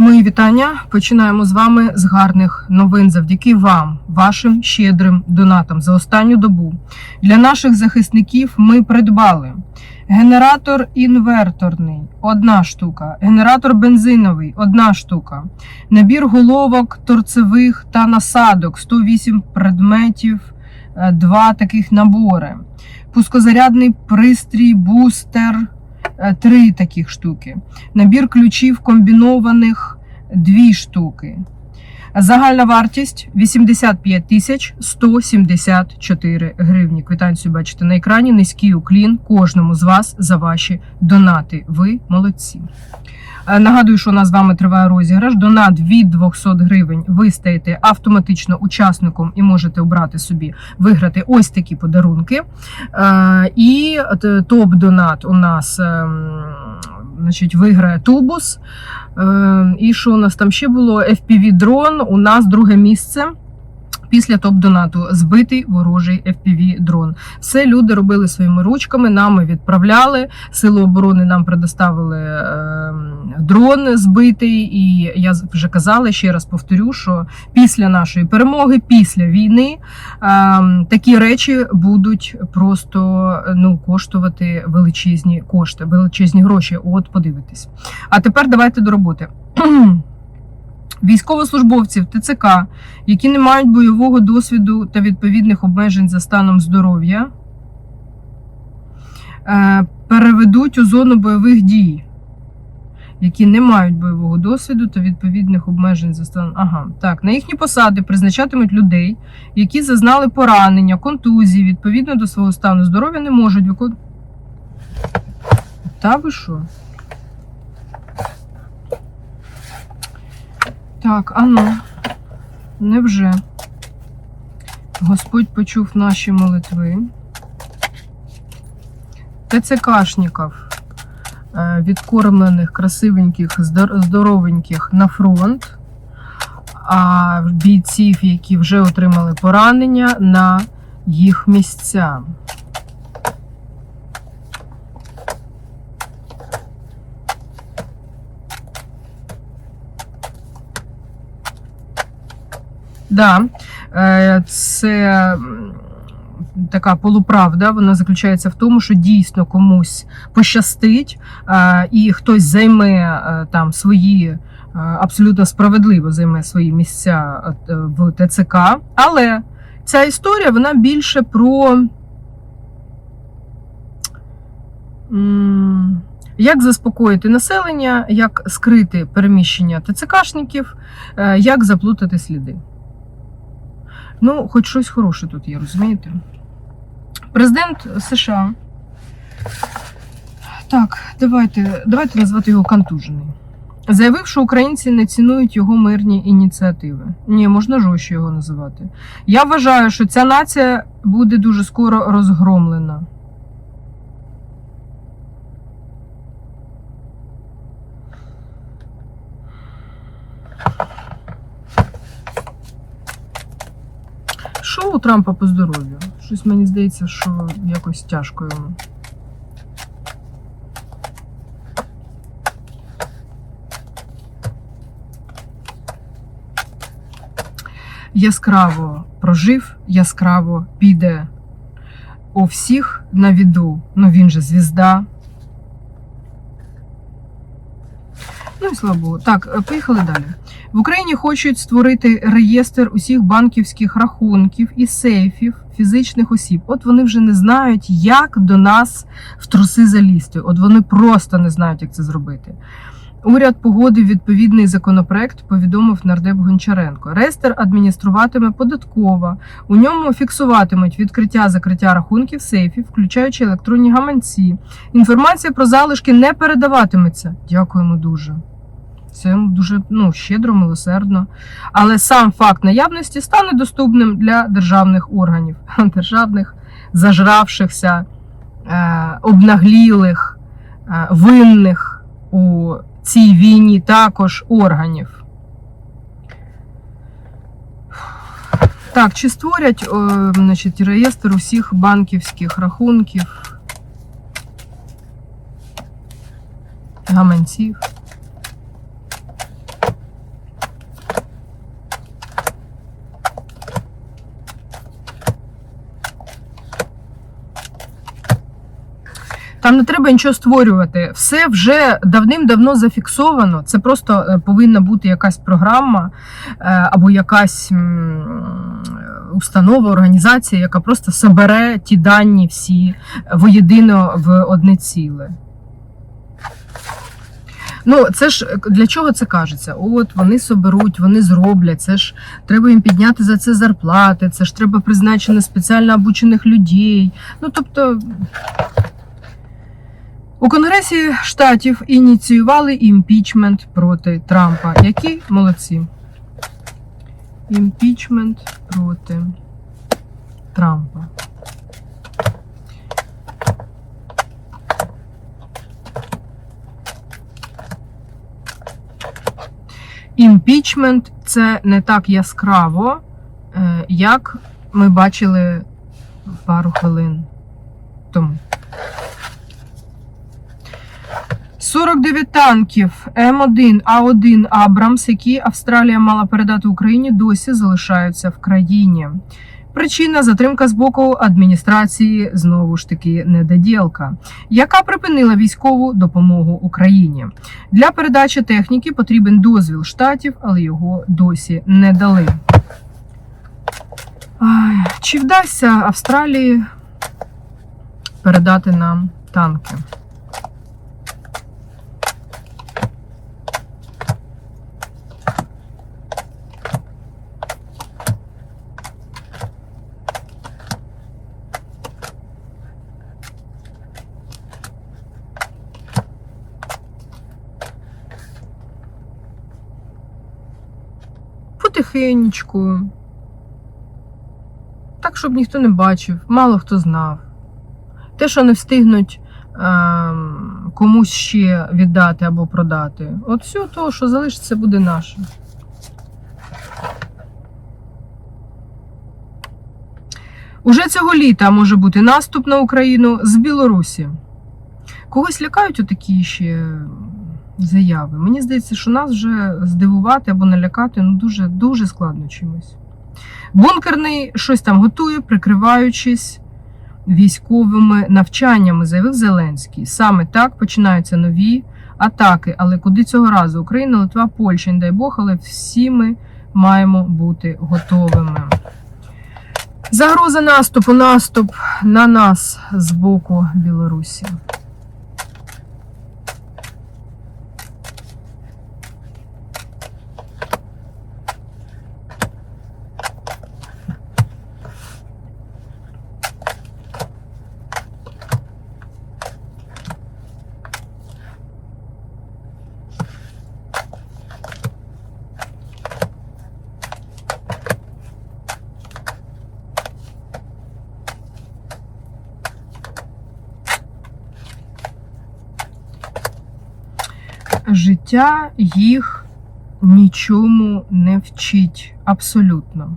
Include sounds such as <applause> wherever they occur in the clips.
Мої вітання. Починаємо з вами з гарних новин завдяки вам, вашим щедрим донатам за останню добу. Для наших захисників ми придбали генератор інверторний одна штука, генератор бензиновий одна штука, набір головок торцевих та насадок 108 предметів, е, два таких набори, пускозарядний пристрій, бустер. Е, Три таких штуки набір ключів комбінованих дві штуки. Загальна вартість 85 тисяч 174 гривні. Квитанцію бачите на екрані. Низький уклін кожному з вас за ваші донати. Ви молодці. Е, Нагадую, що у нас з вами триває розіграш. Донат від 200 гривень. Ви стаєте автоматично учасником і можете обрати собі виграти ось такі подарунки. Е, І топ-донат у нас ем, значить, виграє тубус. Е, І що у нас там ще було? FPV дрон. У нас друге місце. Після топ-донату збитий ворожий FPV дрон. Все люди робили своїми ручками. Нам відправляли. Сили оборони нам предоставили е, дрон збитий. І я вже казала ще раз повторю, що після нашої перемоги, після війни, е, такі речі будуть просто ну коштувати величезні кошти, величезні гроші. От подивитись. А тепер давайте до роботи. <clears throat> Військовослужбовців ТЦК, які не мають бойового досвіду та відповідних обмежень за станом здоров'я, е, переведуть у зону бойових дій, які не мають бойового досвіду та відповідних обмежень за станом. Ага, так, на їхні посади призначатимуть людей, які зазнали поранення, контузії, відповідно до свого стану здоров'я, не можуть виконувати. Та ви що? Так, ану, невже Господь почув наші молитви. ТЦКшників, е, відкормлених, красивеньких, здоровеньких на фронт, а бійців, які вже отримали поранення, на їх місця. Да, е, це така полуправда. Вона заключається в тому, що дійсно комусь пощастить, е, і хтось займе е, там свої. Абсолютно справедливо займе свої місця в ТЦК. Але ця історія вона більше про як заспокоїти населення, як скрити переміщення ТЦКшників, як заплутати сліди. Ну, хоч щось хороше тут є, розумієте? Президент США. Так, давайте, давайте назвати його контужений. Заявив, що українці не цінують його мирні ініціативи. Ні, можна жорстче його називати. Я вважаю, що ця нація буде дуже скоро розгромлена. Що у Трампа по здоров'ю? Щось мені здається, що якось тяжко йому. Яскраво прожив, яскраво піде у всіх на віду. Ну він же звізда. Ну і слава Богу. Так, е, поїхали далі. В Україні хочуть створити реєстр усіх банківських рахунків і сейфів фізичних осіб. От вони вже не знають, як до нас в труси залізти. От вони просто не знають, як це зробити. Уряд погодив відповідний законопроект, повідомив нардеп Гончаренко. Реєстр адмініструватиме податкова. У ньому фіксуватимуть відкриття закриття рахунків сейфів, включаючи електронні гаманці. Інформація про залишки не передаватиметься. Дякуємо дуже. Це дуже ну, щедро, милосердно. Але сам факт наявності стане доступним для державних органів, <laughs> державних зажравшихся, е, обнаглілих, е, винних у цій війні також органів. Так, чи створять о, значить, реєстр усіх банківських рахунків, гаманців? Там не треба нічого створювати. Все вже давним-давно зафіксовано. Це просто е, повинна бути якась програма е, або якась установа, організація, яка просто собере ті дані всі воєдино в одне ціле. Ну, це ж е, для чого це кажеться? От вони соберуть, вони зроблять. Це ж треба їм підняти за це зарплати, це ж треба призначити спеціально обучених людей. Ну тобто. У Конгресі штатів ініціювали імпічмент проти Трампа. Які молодці? Імпічмент проти Трампа. Імпічмент це не так яскраво, е, як ми бачили пару хвилин тому. 49 танків М1, А1 Абрамс, які Австралія мала передати Україні, досі залишаються в країні. Причина затримка з боку адміністрації знову ж таки недоділка, яка припинила військову допомогу Україні. Для передачі техніки потрібен дозвіл штатів, але його досі не дали. Чи вдасться Австралії передати нам танки? Потихенечку. Так, щоб ніхто не бачив, мало хто знав. Те, що не встигнуть ем, комусь ще віддати або продати. От все то, що залишиться, буде наше. Уже цього літа може бути наступ на Україну з Білорусі. Когось лякають отакі ще заяви. Мені здається, що нас вже здивувати або налякати ну, дуже, дуже складно чимось. Бункерний щось там готує, прикриваючись військовими навчаннями, заявив Зеленський. Саме так починаються нові атаки. Але куди цього разу? Україна, Литва, Польща, не дай Бог, але всі ми маємо бути готовими. Загроза наступу, наступ на нас з боку Білорусі. Життя їх нічому не вчить абсолютно.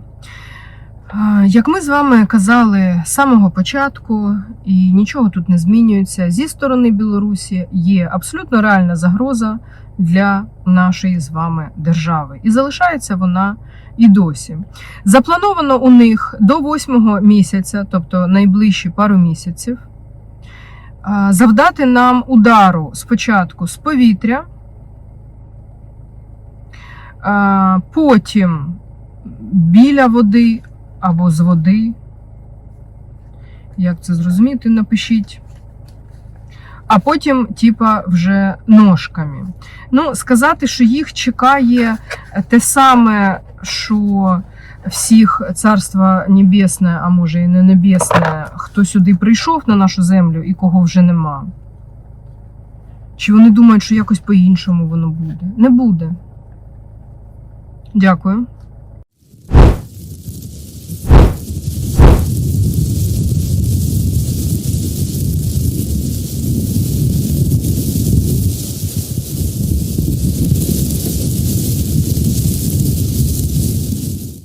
Як ми з вами казали з самого початку, і нічого тут не змінюється, зі сторони Білорусі є абсолютно реальна загроза для нашої з вами держави. І залишається вона і досі. Заплановано у них до восьмого місяця, тобто найближчі пару місяців, завдати нам удару спочатку з повітря. Потім біля води або з води. Як це зрозуміти, напишіть. А потім, типа, вже ножками. Ну, сказати, що їх чекає те саме, що всіх царство небесне, а може і не небесне, хто сюди прийшов на нашу землю і кого вже нема. Чи вони думають, що якось по-іншому воно буде? Не буде. Дякую.